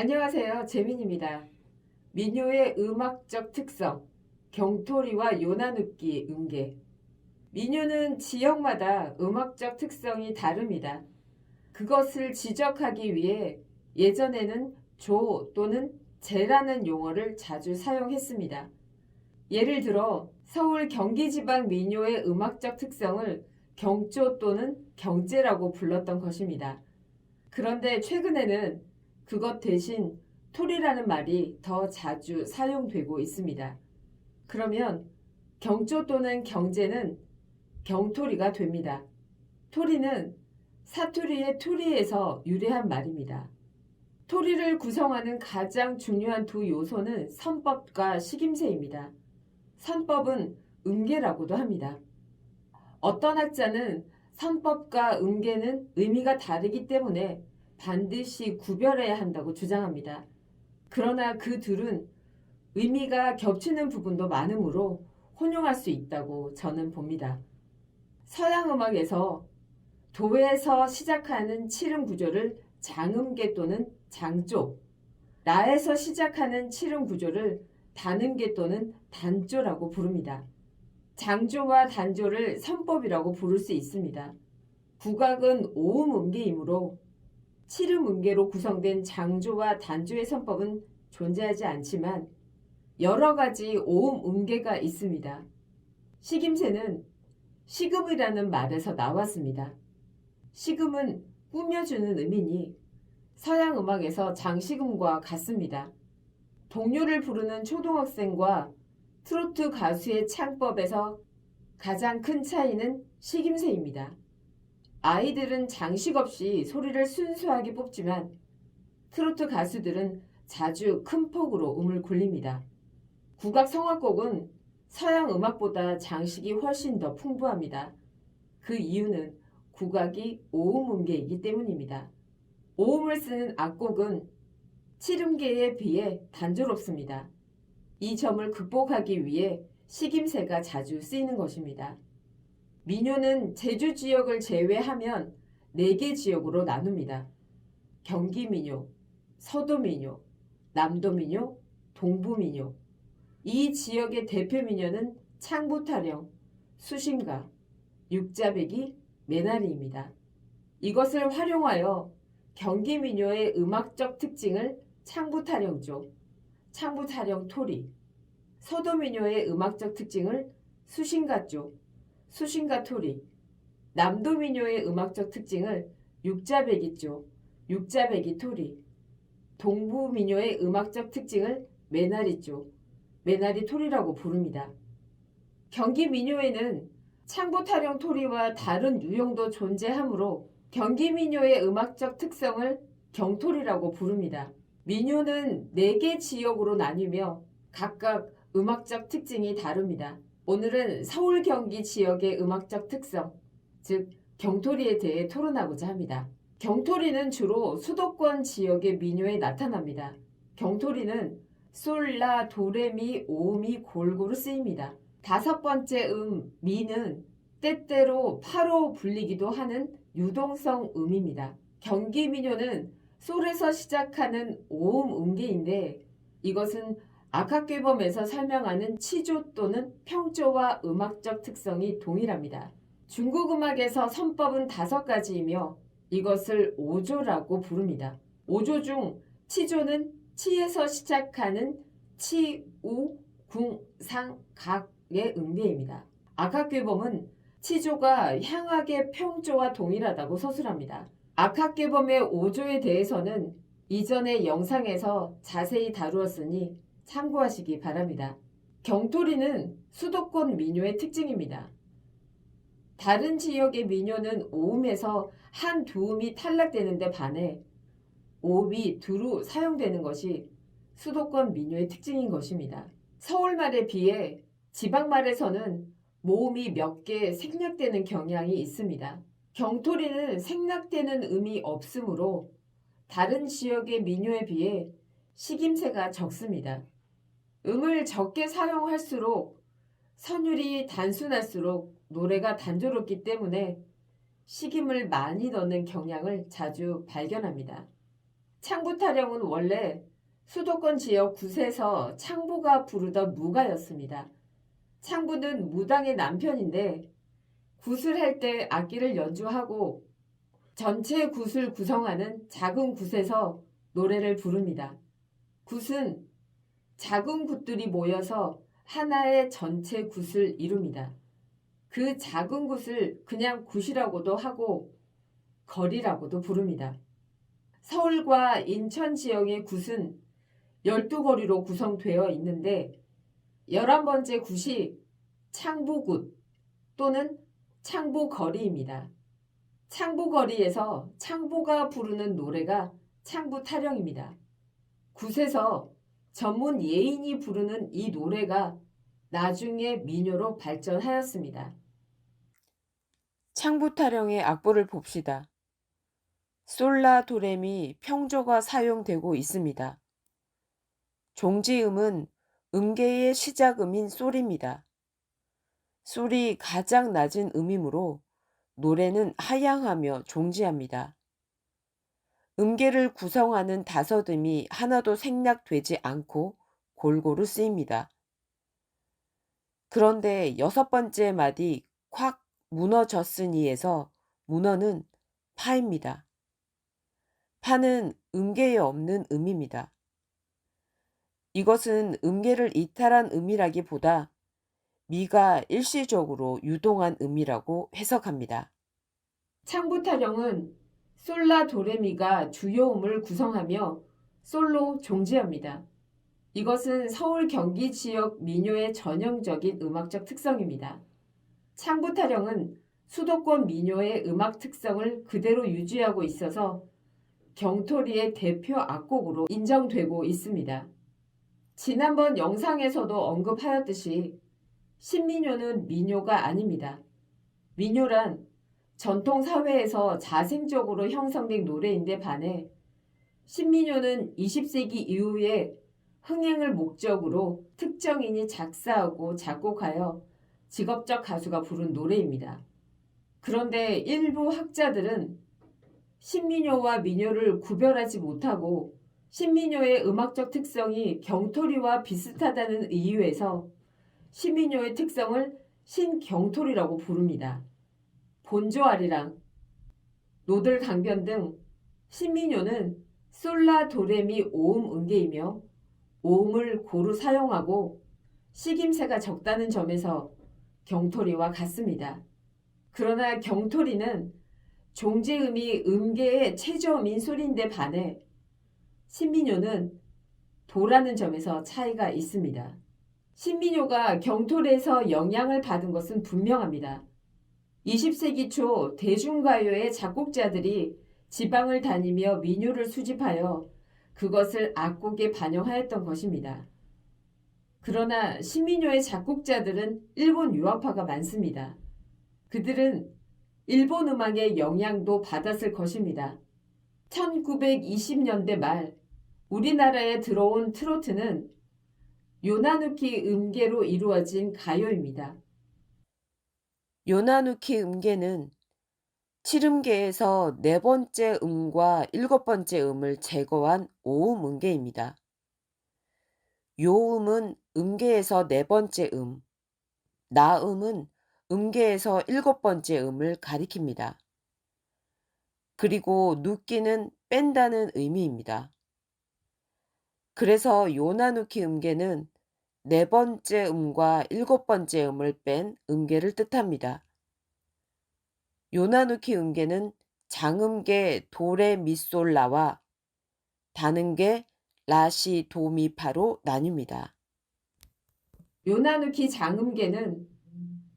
안녕하세요. 재민입니다. 민요의 음악적 특성, 경토리와 요나눕기, 음계. 민요는 지역마다 음악적 특성이 다릅니다. 그것을 지적하기 위해 예전에는 조 또는 제라는 용어를 자주 사용했습니다. 예를 들어 서울 경기 지방 민요의 음악적 특성을 경조 또는 경제라고 불렀던 것입니다. 그런데 최근에는 그것 대신 토리라는 말이 더 자주 사용되고 있습니다. 그러면 경조 또는 경제는 경토리가 됩니다. 토리는 사투리의 토리에서 유래한 말입니다. 토리를 구성하는 가장 중요한 두 요소는 선법과 식임새입니다. 선법은 음계라고도 합니다. 어떤 학자는 선법과 음계는 의미가 다르기 때문에 반드시 구별해야 한다고 주장합니다. 그러나 그 둘은 의미가 겹치는 부분도 많으므로 혼용할 수 있다고 저는 봅니다. 서양 음악에서 도에서 시작하는 칠음 구조를 장음계 또는 장조, 라에서 시작하는 칠음 구조를 단음계 또는 단조라고 부릅니다. 장조와 단조를 선법이라고 부를 수 있습니다. 국악은 오음 음계이므로 칠음 음계로 구성된 장조와 단조의 선법은 존재하지 않지만 여러 가지 오음 음계가 있습니다. 식임새는 시금이라는 말에서 나왔습니다. 시금은 꾸며주는 의미니 서양 음악에서 장시금과 같습니다. 동요를 부르는 초등학생과 트로트 가수의 창법에서 가장 큰 차이는 식임새입니다. 아이들은 장식 없이 소리를 순수하게 뽑지만 트로트 가수들은 자주 큰 폭으로 음을 굴립니다. 국악 성악곡은 서양 음악보다 장식이 훨씬 더 풍부합니다. 그 이유는 국악이 오음 음계이기 때문입니다. 오음을 쓰는 악곡은 칠음계에 비해 단조롭습니다. 이 점을 극복하기 위해 식임새가 자주 쓰이는 것입니다. 민요는 제주 지역을 제외하면 4개 지역으로 나눕니다. 경기 민요, 서도 민요, 남도 민요, 동부 민요. 이 지역의 대표 민요는 창부타령, 수신가, 육자배기, 메나리입니다. 이것을 활용하여 경기 민요의 음악적 특징을 창부타령조, 창부타령 토리, 서도 민요의 음악적 특징을 수신가조, 수신가 토리, 남도민요의 음악적 특징을 육자배기조, 육자배기 토리, 동부민요의 음악적 특징을 메나리조, 메나리 토리라고 부릅니다. 경기 민요에는 창부 타령 토리와 다른 유형도 존재하므로 경기 민요의 음악적 특성을 경토리라고 부릅니다. 민요는 4개 지역으로 나뉘며 각각 음악적 특징이 다릅니다. 오늘은 서울 경기 지역의 음악적 특성, 즉 경토리에 대해 토론하고자 합니다. 경토리는 주로 수도권 지역의 민요에 나타납니다. 경토리는 솔, 라, 도레미, 오미 골고루 쓰입니다. 다섯 번째 음, 미는 때때로 파로 불리기도 하는 유동성 음입니다. 경기 민요는 솔에서 시작하는 오음 음계인데 이것은 악학괴범에서 설명하는 치조 또는 평조와 음악적 특성이 동일합니다. 중국 음악에서 선법은 다섯 가지이며 이것을 오조라고 부릅니다. 오조 중 치조는 치에서 시작하는 치, 우, 궁, 상, 각의 음계입니다. 악학괴범은 치조가 향악의 평조와 동일하다고 서술합니다. 악학괴범의 오조에 대해서는 이전의 영상에서 자세히 다루었으니 참고하시기 바랍니다. 경토리는 수도권 민요의 특징입니다. 다른 지역의 민요는 오음에서 한 두 음이 탈락되는데 반해 오비, 두루 사용되는 것이 수도권 민요의 특징인 것입니다. 서울말에 비해 지방말에서는 모음이 몇 개 생략되는 경향이 있습니다. 경토리는 생략되는 음이 없으므로 다른 지역의 민요에 비해 식임새가 적습니다. 음을 적게 사용할수록 선율이 단순할수록 노래가 단조롭기 때문에 식임을 많이 넣는 경향을 자주 발견합니다. 창부 타령은 원래 수도권 지역 굿에서 창부가 부르던 무가였습니다. 창부는 무당의 남편인데 굿을 할 때 악기를 연주하고 전체 굿을 구성하는 작은 굿에서 노래를 부릅니다. 굿은 작은 굿들이 모여서 하나의 전체 굿을 이룹니다. 그 작은 굿을 그냥 굿이라고도 하고 거리라고도 부릅니다. 서울과 인천 지역의 굿은 12거리로 구성되어 있는데 11번째 굿이 창부굿 또는 창부거리입니다. 창부거리에서 창부가 부르는 노래가 창부 타령입니다. 굿에서 전문 예인이 부르는 이 노래가 나중에 민요로 발전하였습니다. 창부타령의 악보를 봅시다. 솔라 도레미 평조가 사용되고 있습니다. 종지음은 음계의 시작음인 솔입니다. 솔이 가장 낮은 음이므로 노래는 하향하며 종지합니다. 음계를 구성하는 다섯음이 하나도 생략되지 않고 골고루 쓰입니다. 그런데 여섯 번째 마디 콱 무너졌으니에서 문어는 파입니다. 파는 음계에 없는 음입니다. 이것은 음계를 이탈한 음이라기보다 미가 일시적으로 유동한 음이라고 해석합니다. 창부타령은 솔라 도레미가 주요음을 구성하며 솔로 종지합니다. 이것은 서울 경기 지역 민요의 전형적인 음악적 특성입니다. 창부타령은 수도권 민요의 음악 특성을 그대로 유지하고 있어서 경토리의 대표 악곡으로 인정되고 있습니다. 지난번 영상에서도 언급하였듯이 신민요는 민요가 아닙니다. 민요란 전통 사회에서 자생적으로 형성된 노래인데 반해 신민요는 20세기 이후에 흥행을 목적으로 특정인이 작사하고 작곡하여 직업적 가수가 부른 노래입니다. 그런데 일부 학자들은 신민요와 민요를 구별하지 못하고 신민요의 음악적 특성이 경토리와 비슷하다는 이유에서 신민요의 특성을 신경토리라고 부릅니다. 본조아리랑, 노들강변 등 신민요는 솔라 도레미 오음 음계이며 오음을 고루 사용하고 식임새가 적다는 점에서 경토리와 같습니다. 그러나 경토리는 종제음이 음계의 최저음인 소리인데 반해 신민요는 도라는 점에서 차이가 있습니다. 신민요가 경토리에서 영향을 받은 것은 분명합니다. 20세기 초 대중가요의 작곡자들이 지방을 다니며 민요를 수집하여 그것을 악곡에 반영하였던 것입니다. 그러나 신민요의 작곡자들은 일본 유학파가 많습니다. 그들은 일본 음악의 영향도 받았을 것입니다. 1920년대 말 우리나라에 들어온 트로트는 요나누키 음계로 이루어진 가요입니다. 요나누키 음계는 칠음계에서 네 번째 음과 일곱 번째 음을 제거한 오음 음계입니다. 요음은 음계에서 네 번째 음, 나음은 음계에서 일곱 번째 음을 가리킵니다. 그리고 눕기는 뺀다는 의미입니다. 그래서 요나누키 음계는 네 번째 음과 일곱 번째 음을 뺀 음계를 뜻합니다. 요나누키 음계는 장음계 도레미솔라와 단음계 라시 도미파로 나뉩니다. 요나누키 장음계는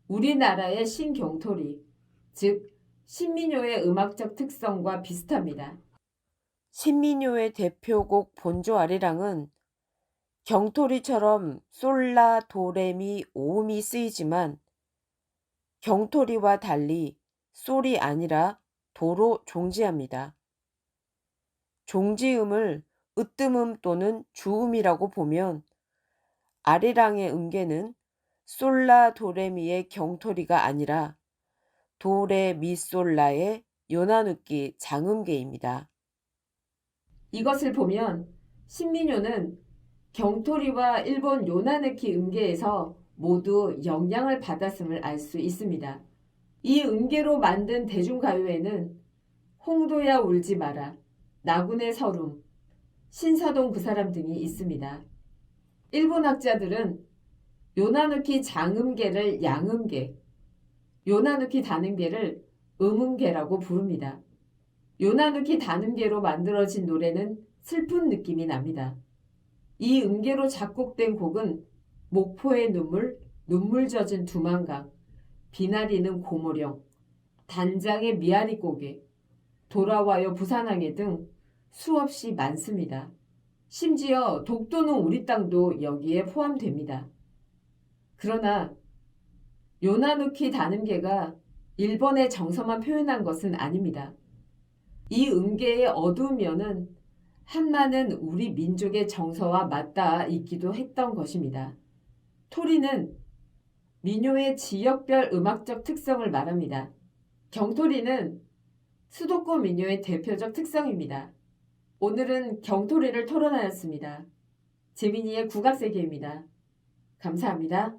우리나라의 신경토리, 즉 신민요의 음악적 특성과 비슷합니다. 신민요의 대표곡 본조 아리랑은 경토리처럼 솔라 도레미 오음이 쓰이지만 경토리와 달리 솔이 아니라 도로 종지합니다. 종지음을 으뜸음 또는 주음이라고 보면 아리랑의 음계는 솔라 도레미의 경토리가 아니라 도레미솔라의 요나누키 장음계입니다. 이것을 보면 신민요는 경토리와 일본 요나느키 음계에서 모두 영향을 받았음을 알 수 있습니다. 이 음계로 만든 대중가요에는 홍도야 울지 마라, 나군의 서름, 신사동 그 사람 등이 있습니다. 일본 학자들은 요나누키 장음계를 양음계, 요나누키 단음계를 음음계라고 부릅니다. 요나누키 단음계로 만들어진 노래는 슬픈 느낌이 납니다. 이 음계로 작곡된 곡은 목포의 눈물, 눈물 젖은 두만강, 비나리는 고모령, 단장의 미아리 고개, 돌아와요 부산항해 등 수없이 많습니다. 심지어 독도는 우리 땅도 여기에 포함됩니다. 그러나 요나누키 단음계가 일본의 정서만 표현한 것은 아닙니다. 이 음계의 어두운 면은 한마는 우리 민족의 정서와 맞닿아 있기도 했던 것입니다. 토리는 민요의 지역별 음악적 특성을 말합니다. 경토리는 수도권 민요의 대표적 특성입니다. 오늘은 경토리를 토론하였습니다. 재민이의 국악세계입니다. 감사합니다.